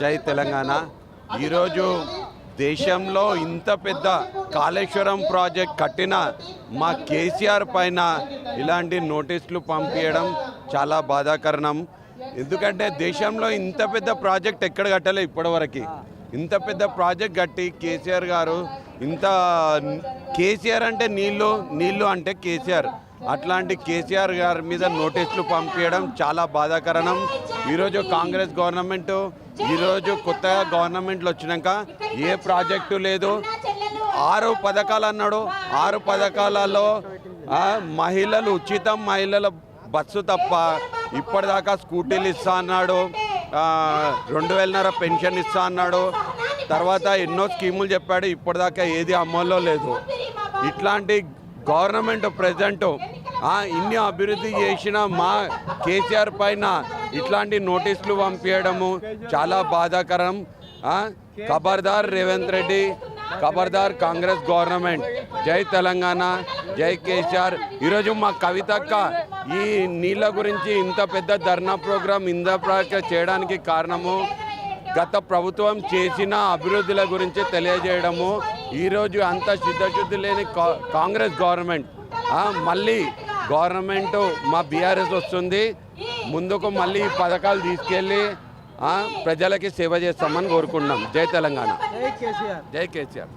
జై తెలంగాణ. ఈరోజు దేశంలో ఇంత పెద్ద కాళేశ్వరం ప్రాజెక్ట్ కట్టిన మా కేసీఆర్ పైన ఇలాంటి నోటీసులు పంపించడం చాలా బాధాకరణం. ఎందుకంటే దేశంలో ఇంత పెద్ద ప్రాజెక్ట్ ఎక్కడ కట్టలే ఇప్పటివరకు. ఇంత పెద్ద ప్రాజెక్ట్ కట్టి కేసీఆర్ గారు ఇంత కేసీఆర్ అంటే నీళ్ళు నీళ్ళు అంటే కేసీఆర్. అట్లాంటి కేసీఆర్ గారి మీద నోటీసులు పంపించడం చాలా బాధాకరణం. ఈరోజు కాంగ్రెస్ గవర్నమెంట్ ఈరోజు కొత్తగా గవర్నమెంట్లు వచ్చినాక ఏ ప్రాజెక్టు లేదు. ఆరు పథకాలు అన్నాడు. ఆరు పథకాలలో మహిళలు ఉచితం మహిళల బస్సు తప్ప ఇప్పటిదాకా స్కూటీలు ఇస్తా అన్నాడు. రెండు వేలన్నర పెన్షన్ ఇస్తా అన్నాడు. తర్వాత ఎన్నో స్కీములు చెప్పాడు. ఇప్పటిదాకా ఏది అమల్లో లేదు. ఇట్లాంటి గవర్నమెంట్ ప్రజెంట్ ఇన్ని అభివృద్ధి చేసిన మా కేసీఆర్ పైన ఇట్లాంటి నోటీసులు పంపించడము చాలా బాధాకరం. ఖబర్దార్ రేవంత్ రెడ్డి ఖబర్దార్ కాంగ్రెస్ గవర్నమెంట్. జై తెలంగాణ జై కేసీఆర్. ఈరోజు మా కవితక్క ఈ నీళ్ళ గురించి ఇంత పెద్ద ధర్నా ప్రోగ్రాం ఇంత ప్ర- చేయడానికి కారణము గత ప్రభుత్వం చేసిన అభివృద్ధుల గురించి తెలియజేయడము ఈరోజు అంత సిద్ధశుద్ధి లేని కాంగ్రెస్ గవర్నమెంట్. మళ్ళీ గవర్నమెంట్ మా బీఆర్ఎస్ వస్తుంది. ముందుకు మళ్ళీ ఈ పథకాలు తీసుకెళ్ళి ప్రజలకి సేవ చేస్తామని కోరుకుంటున్నాం. జై తెలంగాణ. జై కేసీఆర్. జై కేసీఆర్.